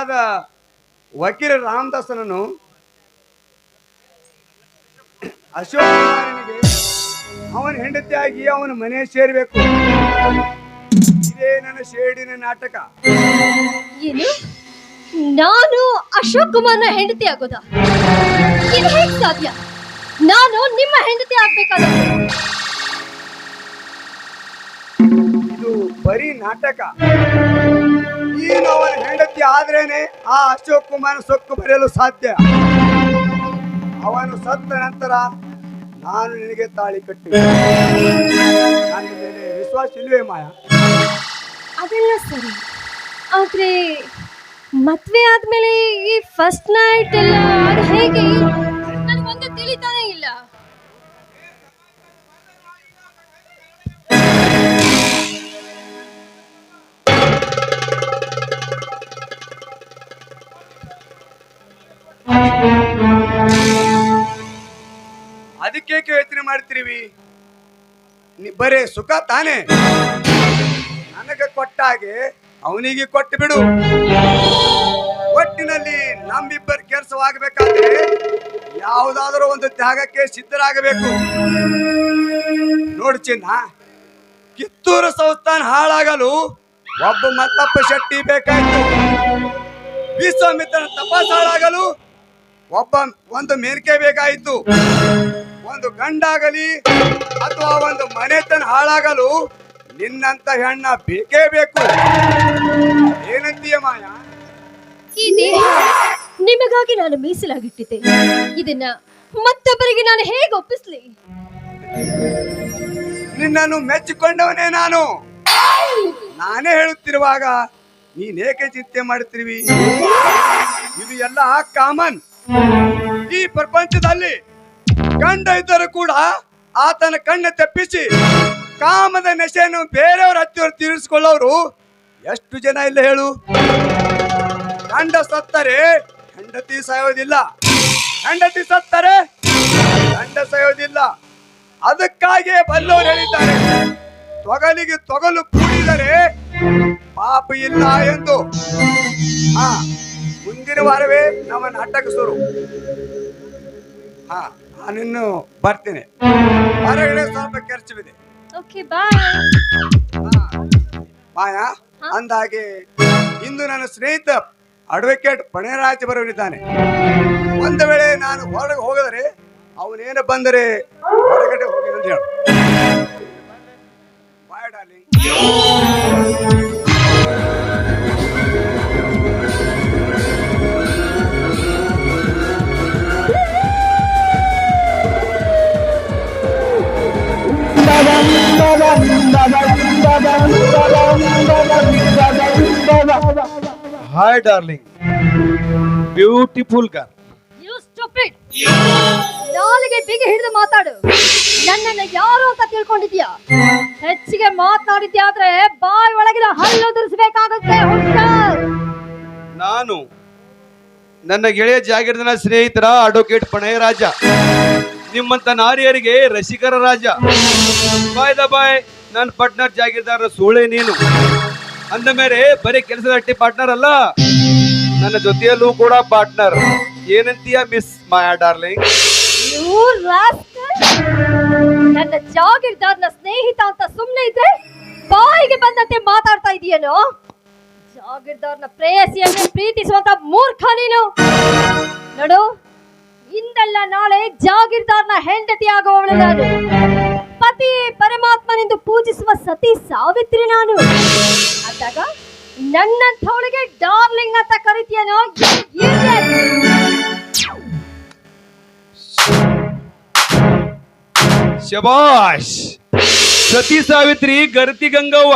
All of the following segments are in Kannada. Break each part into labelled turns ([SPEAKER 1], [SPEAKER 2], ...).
[SPEAKER 1] ತಂದೆಯಾದ ವಕೀಲ ರಾಮದಾಸನನ್ನು ಅಶೋಕ್ ಕುಮಾರನಿಗೆ ಅವನ ಹೆಂಡತಿಯಾಗಿ ಅವನ ಮನೆ ಸೇರಬೇಕು. ಇದೇ ನನ್ನ ಶೇಡಿನ ನಾಟಕ.
[SPEAKER 2] ಏನು? ನಾನು ಅಶೋಕ್ ಕುಮಾರ್ನ ಹೆಂಡತಿ ಆಗೋದ? ಇದು ಹೇಗ್ ಸಾಧ್ಯ? ನಾನು ನಿಮ್ಮ ಹೆಂಡತಿ ಆಗ್ಬೇಕಾದ
[SPEAKER 1] ಇದು ಬರೀ ನಾಟಕ. ನೀನು ಅವನ ಹೆಂಡತಿ ಆದ್ರೇನೆ ಆ ಅಶೋಕ್ ಕುಮಾರ್ ಸೊಕ್ಕು ಬರೆಯಲು ಸಾಧ್ಯ. ಅವನು ಸತ್ತ ನಂತರ ನಾನು ನಿನಗೆ ತಾಳಿ ಕಟ್ಟಿ ವಿಶ್ವಾಸ ಇಲ್ವೇ ಮಾಯ?
[SPEAKER 2] ಅದೆಲ್ಲ ಸರಿ. ಆದ್ರೆ ಮದ್ವೆ ಆದ್ಮೇಲೆ ಈ ಫಸ್ಟ್ ನೈಟ್ ಎಲ್ಲ ಅದು ಹೇಗೆ? ನನಗೊಂದು ತಿಳಿತಾನೆ
[SPEAKER 1] ಅದಕ್ಕೆ ಯೋಚನೆ ಮಾಡ್ತಿರಿವಿ ಬರೇ ಸುಖ ತಾನೇ. ನನಗೆ ಕೊಟ್ಟಾಗೆ ಅವನಿಗೆ ಕೊಟ್ಟು ಬಿಡು. ಒಟ್ಟಿನಲ್ಲಿ ನಮ್ಮಿಬ್ಬರ ಕೆಲಸವಾಗಬೇಕಾದ್ರೆ ಯಾವುದಾದರೂ ಒಂದು ತ್ಯಾಗಕ್ಕೆ ಸಿದ್ಧರಾಗಬೇಕು. ನೋಡಿ ಚಿನ್ನ, ಕಿತ್ತೂರು ಸಂಸ್ಥಾನ ಹಾಳಾಗಲು ಒಬ್ಬ ಮತ್ತಪ್ಪ ಶೆಟ್ಟಿ ಬೇಕಾಯ್ತು. ವಿಶ್ವಾಮಿತ್ರನ ತಪಾಸ್ ಹಾಳಾಗಲು ಒಬ್ಬ, ಒಂದು ಮೇರಿಕೆ ಬೇಕಾಯಿತು. ಒಂದು ಗಂಡಾಗಲಿ ಅಥವಾ ಒಂದು ಮನೆತನ ಹಾಳಾಗಲು ನಿನ್ನಂತ ಹೆಣ್ಣ ಬೇಕೇ ಬೇಕು. ಏನಂತೀಯ ಮಾಯ?
[SPEAKER 2] ಈ ದೇಹ ನಿಮಗಾಗಿ ನಾನು ಮೀಸಲಾಗಿಟ್ಟಿದ್ದೆ. ಇದನ್ನ ಮತ್ತೊಬ್ಬರಿಗೆ ನಾನು ಹೇಗೆ ಒಪ್ಪಿಸ್ಲಿ?
[SPEAKER 1] ನಿನ್ನನ್ನು ಮೆಚ್ಚಿಕೊಂಡವನೇ ನಾನು. ನಾನೇ ಹೇಳುತ್ತಿರುವಾಗ ನೀನೇಕೆ ಚಿಂತೆ ಮಾಡುತ್ತಿರುವಿ? ಇದು ಎಲ್ಲ ಕಾಮನ್. ಈ ಪ್ರಪಂಚದಲ್ಲಿ ಗಂಡ ಇದ್ದರೂ ಕೂಡ ಆತನ ಕಣ್ಣು ತಪ್ಪಿಸಿ ಕಾಮದ ನಶೆಯನ್ನು ಬೇರೆಯವ್ರ ಹತ್ತಿರ ತೀರಿಸಿಕೊಳ್ಳೋರು ಎಷ್ಟು ಜನ ಇಲ್ಲ ಹೇಳು. ಗಂಡ ಸತ್ತರೆ ಹೆಂಡತಿ ಸಾಯೋದಿಲ್ಲ. ಹೆಂಡತಿ ಸತ್ತರೆ, ಗಂಡ ಸಾಯೋದಿಲ್ಲ. ಅದಕ್ಕಾಗಿ ಬಲ್ಲವರು ಹೇಳಿದ್ದಾರೆ, ತೊಗಲಿಗೆ ತೊಗಲು ಕೂಡಿದರೆ ಪಾಪ ಇಲ್ಲ ಎಂದು. ಹಾ, ಮುಂದಿನ ವಾರವೇ ನಮ್ಮ ನಾಟಕ ಹಾ. ನಾನಿನ್ನು ಬರ್ತೀನಿ. ಹೊರಗಡೆ ಸ್ವಲ್ಪ ಖರ್ಚುವಿದೆ
[SPEAKER 2] ಓಕೆ ಬಾಯ್
[SPEAKER 1] ಹಾ. ಮಾಯಾ ಅಂದಾಗೆ ಇಂದು ನನ್ನ ಸ್ನೇಹಿತ ಅಡ್ವೊಕೇಟ್ ಪಣೇರಾಜ್ ಬರಲಿದ್ದಾನೆ ಒಂದು ವೇಳೆ ನಾನು ಹೊರಗೆ ಹೋಗಿದರೆ ಅವನೇನು ಬಂದರೆ ಹೊರಗಡೆ ಹೋಗಿ ಅಂತ ಹೇಳಿ. Bye darling
[SPEAKER 3] hi darling beautiful girl
[SPEAKER 2] you stupid ನಾಲಿಗೆ ಬಿಗಿ ಹಿಡಿದು ಮಾತಾಡು. ನನ್ನನ್ನ ಯಾರು ಅಂತ ತಿಳ್ಕೊಂಡಿದ್ಯಾ ಹೆಚ್ಚಿಗೆ ಮಾತನಾಡಿದ್ಯಾದ್ರೆ ಬಾಯಿ ಒಳಗಿನ ಹಲ್ಲು ದುರಿಸಬೇಕಾಗುತ್ತೆ
[SPEAKER 3] ನಾನು ನನ್ನ ಗೆಳೆಯ ಜಾಗೀರ್ದನ ಸ್ನೇಹಿತರ ಅಡ್ವೊಕೇಟ್ ಪಣಯ ರಾಜ ನಿಮ್ಮಂತ ನಾರಿಯರಿಗೆ ರಸಿಕರ ರಾಜ. ಬಾಯ್ ದ ಬಾಯ್ ನನ್ನ ಪಟ್ನರ್ ಜಾಗೀರ್ದಾರ ಸೂಳೆ ನೀನು. ಅಂದ ಮೇಲೆ ಬರೀ ಕೆಲಸದ ಪಾರ್ಟ್ನರ್ ಅಲ್ಲ, ನನ್ನ ಜೊತೆಯಲ್ಲೂ ಕೂಡ ಪಾರ್ಟ್ನರ್ ಏನಂತೀಯ ಮಿಸ್ ಮಾಯಾ ಡಾರ್ಲಿಂಗ್!
[SPEAKER 2] ನನ್ನ ಜಾಗಿರ್ದಾರ್ನ ಸ್ನೇಹಿತ ಅಂತ ಸುಮ್ನೆ ಇದ್ರೆ ಬಾಯಿಗೆ ಬಂದಂತೆ ಮಾತಾಡ್ತಾ ಇದೀಯೇನೋ? ಜಾಗಿರ್ದಾರ್ನ ಪ್ರೇಯಸಿಯನ್ನು ಪ್ರೀತಿಸುವಂತ ಮೂರ್ಖ ನೀನು. ನೋಡು, ಇಂದಲ್ಲ ನಾಳೆ ಜಾಗೀರ್ದಾರ್ನ ಹೆಂಡತಿ ಆಗುವವಳು ನಾನು. ಪತಿ ಪರಮಾತ್ಮನೆಂದು ಪೂಜಿಸುವ ಸತಿ ಸಾವಿತ್ರಿ ನಾನು. ಅಂದಾಗ ನನ್ನಂಥವಳಿಗೆ ಡಾರ್ಲಿಂಗ್ ಅಂತ ಕರಿತೀಯನೋ?
[SPEAKER 3] ಶಬಾಷ್! ಸತಿ ಸಾವಿತ್ರಿ, ಗರ್ತಿ ಗಂಗವ್ವ.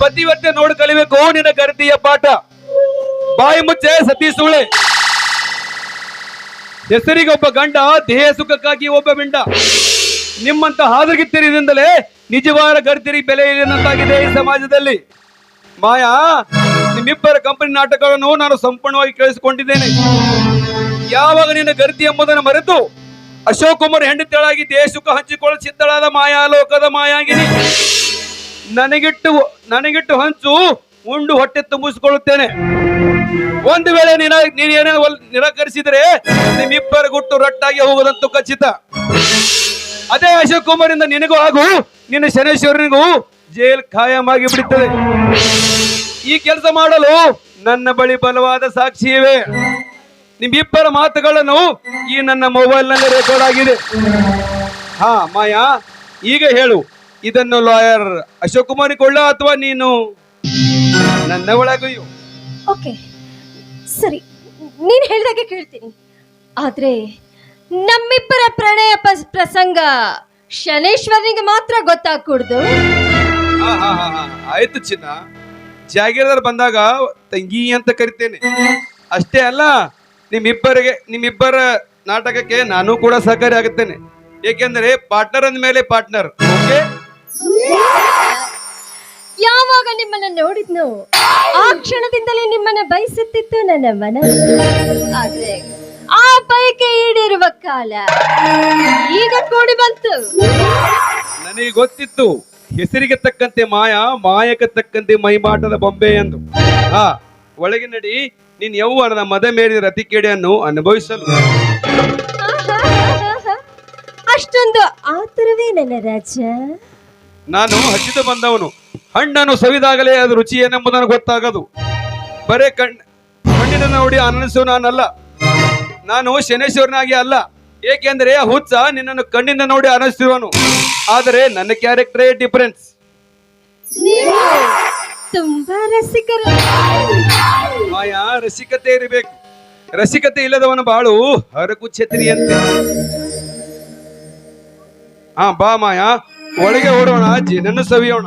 [SPEAKER 3] ಪತಿವತ್ತೆ ನೋಡ್ ಕಲಿಬೇಕು ನಿನ್ನ ಗರ್ತಿಯ ಪಾಠ. ಬಾಯಿ ಮುಚ್ಚೆ ಸತಿ ಸುಳೆ ಹೆಸರಿಗೊಬ್ಬ ಗಂಡ ದೇಹ ಸುಖಕ್ಕಾಗಿ ಒಬ್ಬ ಬಿಂಡ. ನಿಮ್ಮಂತ ಹಾದಗಿತ್ತಿರಿದಿಂದಲೇ ನಿಜವಾದ ಗರ್ತಿರಿ ಬೆಲೆ ಇಲ್ಲದಂತಾಗಿದೆ ಈ ಸಮಾಜದಲ್ಲಿ. ಮಾಯಾ, ನಿಮ್ಮಿಬ್ಬರ ಕಂಪನಿ ನಾಟಕಗಳನ್ನು ನಾನು ಸಂಪೂರ್ಣವಾಗಿ ಕೇಳಿಸಿಕೊಂಡಿದ್ದೇನೆ. ಯಾವಾಗ ನಿನ್ನ ಗರ್ತಿ ಎಂಬುದನ್ನು ಮರೆತು ಅಶೋಕ್ ಕುಮಾರ್ ಹೆಂಡತಿಗಳಾಗಿ ದೇಶಕ್ಕೆ ಹಂಚಿಕೊಳ್ಳಲು ಸಿದ್ಧಳಾದ ಮಾಯಾಲೋಕದ ಮಾಯಾಗಿನಿ ನನಗಿಟ್ಟು ನನಗಿಟ್ಟು ಹಂಚು ಉಂಡು ಹೊಟ್ಟೆ ತುಂಬಿಸಿಕೊಳ್ಳುತ್ತೇನೆ. ಒಂದು ವೇಳೆ ನಿನ ನೀನೇನೇ ನಿರಾಕರಿಸಿದರೆ ನಿಮ್ಮಿಬ್ಬರ ಗುಟ್ಟು ರಟ್ಟಾಗಿ ಹೋಗುವುದಂತೂ ಖಚಿತ. ಅದೇ ಅಶೋಕ್ ಕುಮಾರಿಂದ ನಿನಗೂ ಹಾಗೂ ನಿನ್ನ ಶನೇಶ್ವರನಿಗೂ ಜೈಲ್ ಖಾಯಮಾಗಿ ಬಿಡುತ್ತದೆ. ಈ ಕೆಲಸ ಮಾಡಲು ನನ್ನ ಬಳಿ ಬಲವಾದ ಸಾಕ್ಷಿ ಇವೆ ನಿಮ್ಮಿಬ್ಬರ ಮಾತುಗಳನ್ನು ಈ ನನ್ನ ಮೊಬೈಲ್ನಲ್ಲಿ ರೆಕಾರ್ಡ್ ಆಗಿದೆ. ಹಾ, ಮಾಯಾ, ಈಗ ಹೇಳು. ಇದನ್ನು ಲಾಯರ್ ಅಶೋಕ್ ಕುಮಾರ್ ಕೊಳ್ಳ ಅಥವಾ ನೀನು ನನ್ನ ಒಳಗೆಯು
[SPEAKER 2] ಓಕೆ. ಸರಿ ನೀನ್ ಹೇಳಿದಾಗೆ ಕೇಳ್ತೀನಿ. ಆದ್ರೆ ನಮ್ಮಿಬ್ಬರ ಪ್ರಣಯ ಪ್ರಸಂಗ ಶನೇಶ್ವರನಿಗೆ ಮಾತ್ರ ಗೊತ್ತಾಗ್ಕೂಡ್ದು.
[SPEAKER 3] ಆಯ್ತು ಚಿನ್ನ. ಜಾಗೀರದಾರ್ ಬಂದಾಗ ತಂಗಿ ಅಂತ ಕರಿತೇನೆ. ಅಷ್ಟೇ ಅಲ್ಲ ನಿಮ್ಮಿಬ್ಬರಿಗೆ ನಿಮ್ಮಿಬ್ಬರ ನಾಟಕಕ್ಕೆ ನಾನು ಕೂಡ ಸಹಕಾರಿ ಆಗುತ್ತೇನೆ. ಏಕೆಂದರೆ ಪಾರ್ಟ್ನರ್ ಅಂದ ಮೇಲೆ ಪಾರ್ಟ್ನರ್. ಓಕೆ?
[SPEAKER 2] ಯಾವಾಗ ನಿಮ್ಮನ್ನ ನೋಡಿದ್ನು ಆ ಕ್ಷಣದಿಂದಲೇ ನಿಮ್ಮನ್ನ ಬಯಸುತ್ತಿತ್ತು ನನ್ನ ಮನ ಆದ್ರೆ ಆ ಬಯಕೆ ಈಡಿರುವ ಕಾಲ ಈಗ ಕೂಡಿ ಬಂತು.
[SPEAKER 3] ನನಗೆ ಗೊತ್ತಿತ್ತು ಹೆಸರಿಗೆ ತಕ್ಕಂತೆ ಮಾಯಾ ಮಾಯಕ್ಕೆ ತಕ್ಕಂತೆ ಮೈಮಾಟದ ಬೊಂಬೆ ಎಂದು. ಆ ಒಳಗೆ ನಡಿ ನೀನ್ ಯೌವನದ ಮದ ಮೇರಿದ ರತಿಕೇಡಿಯನ್ನು ಅನುಭವಿಸಲು.
[SPEAKER 2] ಆಹಾಹಾಹಾಹಾ. ಅಷ್ಟೊಂದು ಆತುರವೇ ನನ್ನ ರಾಜ.
[SPEAKER 3] ನಾನು ಹಚ್ಚಿದ ಬಂದವನು. ಹಣ್ಣನ್ನು ಸವಿದಾಗಲೇ ಅದು ರುಚಿ ಏನೆಂಬುದನ್ನು ಗೊತ್ತಾಗದು. ಬರೇ ಕಣ್ ಕಣ್ಣಿನ ನೋಡಿ ಆನಂದಿಸುವ ನಾನಲ್ಲ. ನಾನು ಶನೇಶ್ವರನಾಗಿ ಅಲ್ಲ. ಏಕೆಂದರೆ ಆ ಹುಚ್ಚ ನಿನ್ನನ್ನು ಕಣ್ಣಿಂದ ನೋಡಿ ಆನಂದಿಸುವನು. ಆದರೆ ನನ್ನ ಕ್ಯಾರೆಕ್ಟರೇ ಡಿಫರೆನ್ಸ್
[SPEAKER 2] ನೀವು ತುಂಬಾ ರಸಿಕರು.
[SPEAKER 3] ಮಾಯಾ ರಸಿಕತೆ ಇರಬೇಕು. ರಸಿಕತೆ ಇಲ್ಲದವನು ಬಾಳು ಹರಕು ಛತ್ರಿಯಂತೆ ಹಾ ಬಾ ಮಾಯಾ ಒಳಗೆ ಓಡೋಣ ಜಿನನ್ನು ಸವಿಯೋಣ.